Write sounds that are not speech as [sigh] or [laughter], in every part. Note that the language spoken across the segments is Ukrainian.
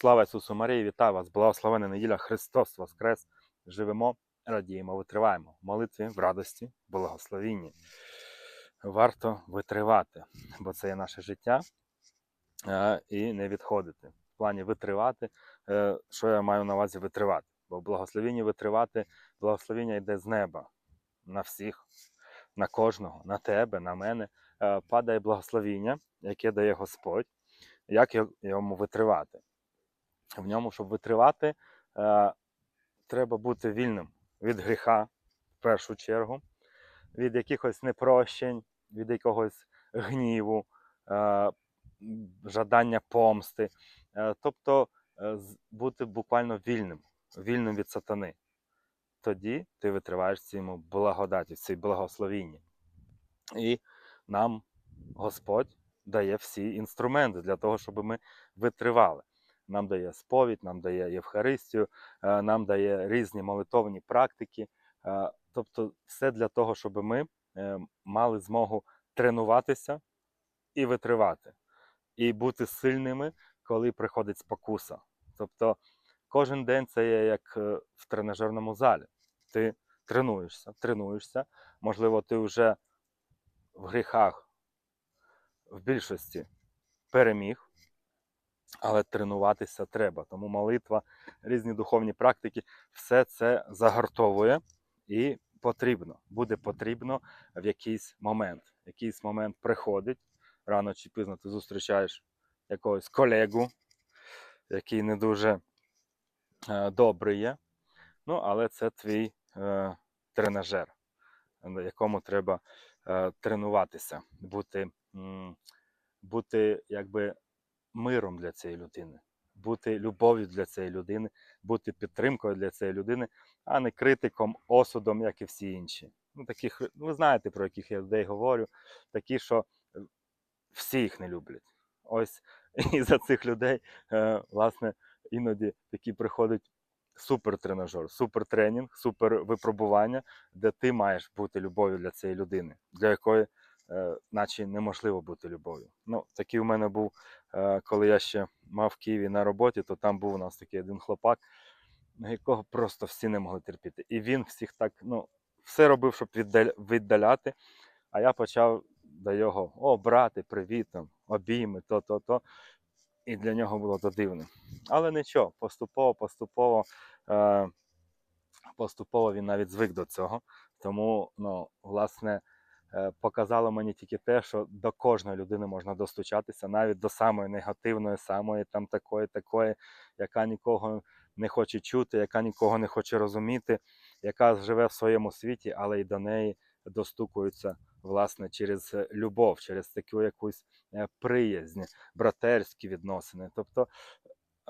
Слава Ісусу Марії, вітаю вас! Благословена неділя Христос Воскрес! Живемо, радіємо, витриваємо в молитві, в радості, благословінні. Варто витривати, бо це є наше життя е, і не відходити. В плані витривати, е, що я маю на увазі витривати? Бо в благословінні витривати, благословіння йде з неба на всіх, на кожного, на тебе, на мене. Е, Падає благословіння, яке дає Господь. Як йому витривати? В ньому, щоб витривати, е, треба бути вільним від гріха, в першу чергу, від якихось непрощень, від якогось гніву, е, жадання помсти. Е, тобто бути буквально вільним, вільним від сатани. Тоді ти витриваєш цьому благодаті, цій благословінні. І нам Господь дає всі інструменти для того, щоб ми витривали нам дає сповідь, нам дає Євхаристію, е, нам дає різні молитовні практики. е, Тобто, все для того, щоб ми е, мали змогу тренуватися і витривати, і бути сильними, коли приходить спокуса. Тобто, кожен день це є як в тренажерному залі. Ти тренуєшся, тренуєшся. Можливо, ти вже в гріхах в більшості переміг. Але тренуватися треба. Тому молитва, різні духовні практики, все це загартовує і потрібно. Буде потрібно в якийсь момент. Якийсь момент приходить, рано чи пізно ти зустрічаєш якогось колегу, який не дуже е, добрий є. Ну, але це твій е, тренажер, на якому треба е, тренуватися, бути, м, бути якби миром для цієї людини, бути любов'ю для цієї людини, бути підтримкою для цієї людини, а не критиком, осудом, як і всі інші. Ну, таких, ви знаєте, про яких я людей говорю, такі, що е, всі їх не люблять. Ось [laughs] і за цих людей, е, власне, іноді такі приходить супертренажер, супертренінг, супервипробування, де ти маєш бути любов'ю для цієї людини, для якої наче неможливо бути любов'ю. Ну, такий у мене був, е, коли я ще мав в Києві на роботі, то там був у нас такий один хлопак, якого просто всі не могли терпіти. І він всіх так, ну, все робив, щоб віддаляти. А я почав до його: о, брате, привіт, там, обійми, то, то, то. І для нього було то дивно. Але нічого, поступово, поступово, е, поступово він навіть звик до цього. Тому, ну, власне, е, показало мені тільки те, що до кожної людини можна достучатися, навіть до самої негативної, самої там такої, такої, яка нікого не хоче чути, яка нікого не хоче розуміти, яка живе в своєму світі, але й до неї достукуються власне через е, любов, через таку якусь е, приязнь, братерські відносини. Тобто,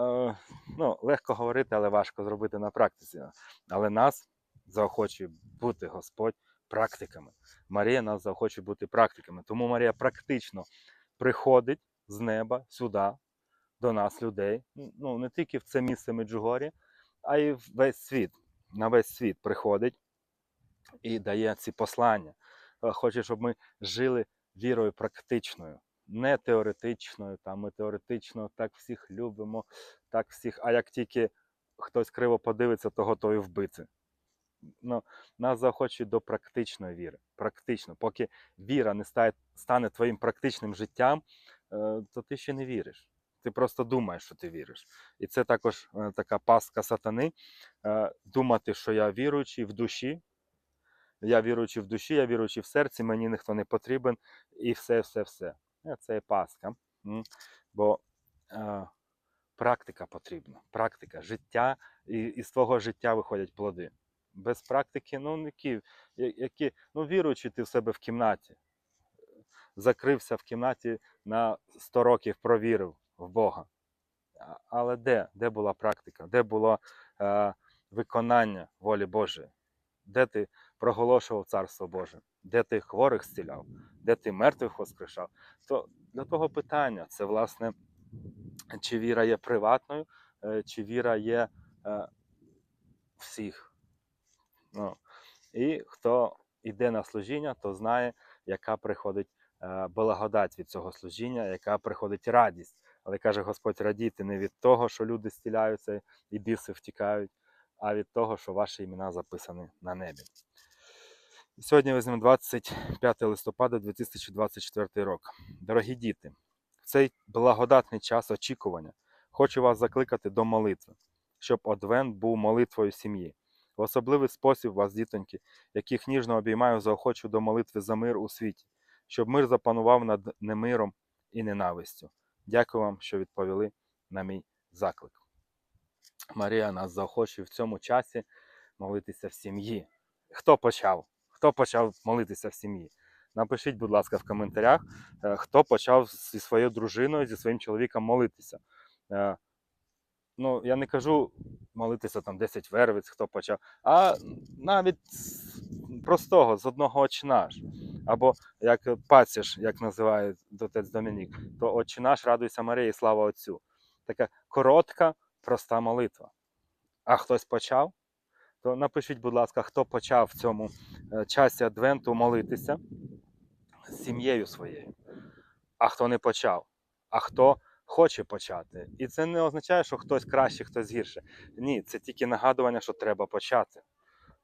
е, ну, легко говорити, але важко зробити на практиці. Але нас заохочує бути Господь практиками. Марія нас заохочує бути практиками. Тому Марія практично приходить з неба сюди, до нас, людей. Ну, не тільки в це місце Меджугорі, а й в весь світ. На весь світ приходить і дає ці послання. Е, Хоче, щоб ми жили вірою практичною, не теоретичною. Там ми теоретично так всіх любимо, так всіх. А як тільки хтось криво подивиться, то готові вбити. Ну, нас заохочують до практичної віри. Практично. Поки віра не стане, стане твоїм практичним життям, е, то ти ще не віриш. Ти просто думаєш, що ти віриш. І це також е, така пастка сатани. е, Думати, що я віруючий в душі, я віруючий в душі, я віруючий в серці, мені ніхто не потрібен, і все, все, все. Це є пастка. Бо е, практика потрібна. Практика, життя, і з твого життя виходять плоди. Без практики, ну, які, які, ну, віруючи ти в себе в кімнаті, закрився в кімнаті на 100 років, провірив в Бога. Але де? Де була практика? Де було е, виконання волі Божої? Де ти проголошував Царство Боже? Де ти хворих зціляв? Де ти мертвих воскрешав? То для того питання це, власне, чи віра є приватною, е, чи віра є е, всіх. Ну, і хто йде на служіння, то знає, яка приходить е, благодать від цього служіння, яка приходить радість Але каже Господь, радійте не від того, що люди стіляються і біси втікають, а від того, що ваші імена записані на небі. Сьогодні візьмемо 25 листопада 2024 рок. Дорогі діти, в цей благодатний час очікування хочу вас закликати до молитви, щоб Адвент був молитвою сім'ї. В особливий спосіб вас, дітоньки, яких ніжно обіймаю, заохочу до молитви за мир у світі, щоб мир запанував над немиром і ненавистю. Дякую вам, що відповіли на мій заклик. Марія нас заохочує в цьому часі молитися в сім'ї. Хто почав? Хто почав молитися в сім'ї? Напишіть, будь ласка, в коментарях, е, хто почав зі своєю дружиною, зі своїм чоловіком молитися. Ну, я не кажу молитися там 10 вервиць, хто почав, а навіть простого, з одного очнаш. Або як паціш, як називає отець Домінік, то «Отче наш, радуйся Марії, слава Отцю. Така коротка, проста молитва. А хтось почав? То напишіть, будь ласка, хто почав в цьому е, часі Адвенту молитися з сім'єю своєю, а хто не почав, а хто хоче почати. І це не означає, що хтось краще, хтось гірше. Ні, це тільки нагадування, що треба почати.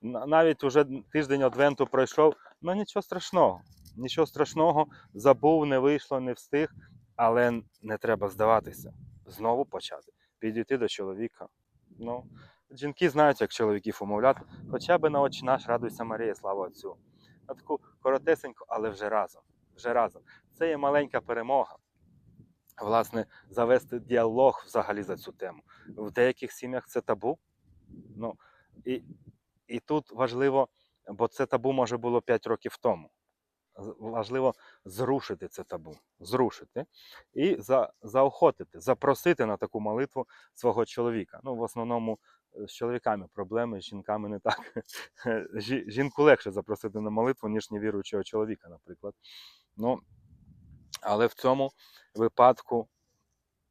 Навіть уже тиждень Адвенту пройшов, ну нічого страшного. Нічого страшного, забув, не вийшло, не встиг, але не треба здаватися. Знову почати. Підійти до чоловіка. Ну, жінки знають, як чоловіків умовляти, хоча б на очі наш радуйся Марія, слава Отцю. На таку коротесеньку, але вже разом. Вже разом. Це є маленька перемога. Власне, завести діалог взагалі за цю тему. В деяких сім'ях це табу. Ну, і, і тут важливо, бо це табу може було 5 років тому. Важливо зрушити це табу, зрушити і за, заохотити, запросити на таку молитву свого чоловіка. Ну, в основному е, з чоловіками проблеми, з жінками не так. [laughs] Жінку легше запросити на молитву, ніж невіруючого чоловіка, наприклад. Ну, але в цьому випадку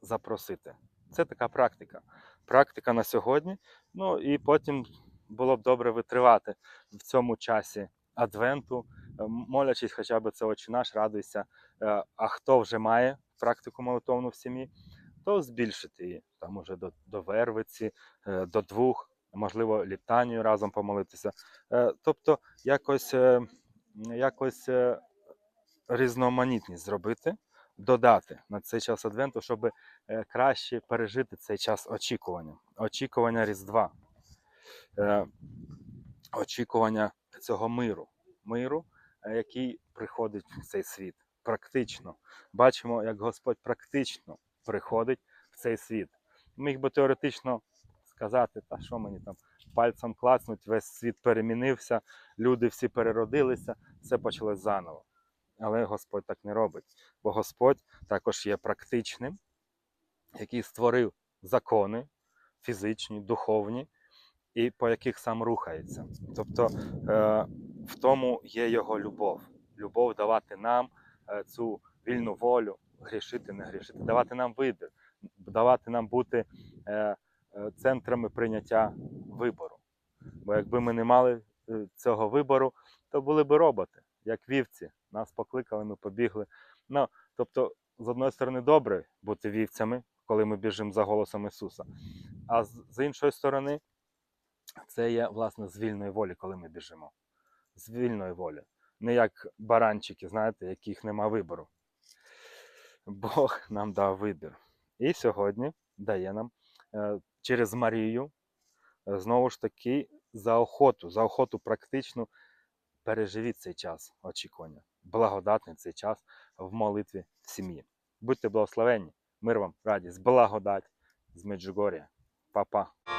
запросити. Це така практика. Практика на сьогодні. Ну і потім було б добре витривати в цьому часі адвенту, е, молячись хоча б це очі наш, радуйся. Е, А хто вже має практику молитовну в сім'ї, то збільшити її там уже до, до вервиці, е, до двох, можливо, літанію разом помолитися. Тобто якось, якось різноманітність зробити, додати на цей час Адвенту, щоб е, краще пережити цей час очікування, очікування Різдва, е, очікування цього миру, миру, е, який приходить в цей світ. Практично. Бачимо, як Господь практично приходить в цей світ. Міг би теоретично сказати, та що мені там пальцем клацнуть, весь світ перемінився, люди всі переродилися, все почалось заново. Але Господь так не робить, бо Господь також є практичним, який створив закони фізичні, духовні, і по яких сам рухається. Тобто е, в тому є його любов. Любов давати нам е, цю вільну волю, грішити, не грішити, давати нам вибір, давати нам бути е, центрами прийняття вибору. Бо якби ми не мали цього вибору, то були б роботи, як вівці. Нас покликали, ми побігли. Ну, тобто, з одної сторони, добре бути вівцями, коли ми біжимо за голосом Ісуса. А з, іншої сторони, це є власне з вільної волі, коли ми біжимо. З вільної волі. Не як баранчики, знаєте, яких нема вибору. Бог нам дав вибір. І сьогодні дає нам е, через Марію е, знову ж таки за охоту, за охоту практичну переживіть цей час очікування, благодатний цей час в молитві в сім'ї. Будьте благословенні, мир вам, радість, благодать з Меджугорія. Па-па.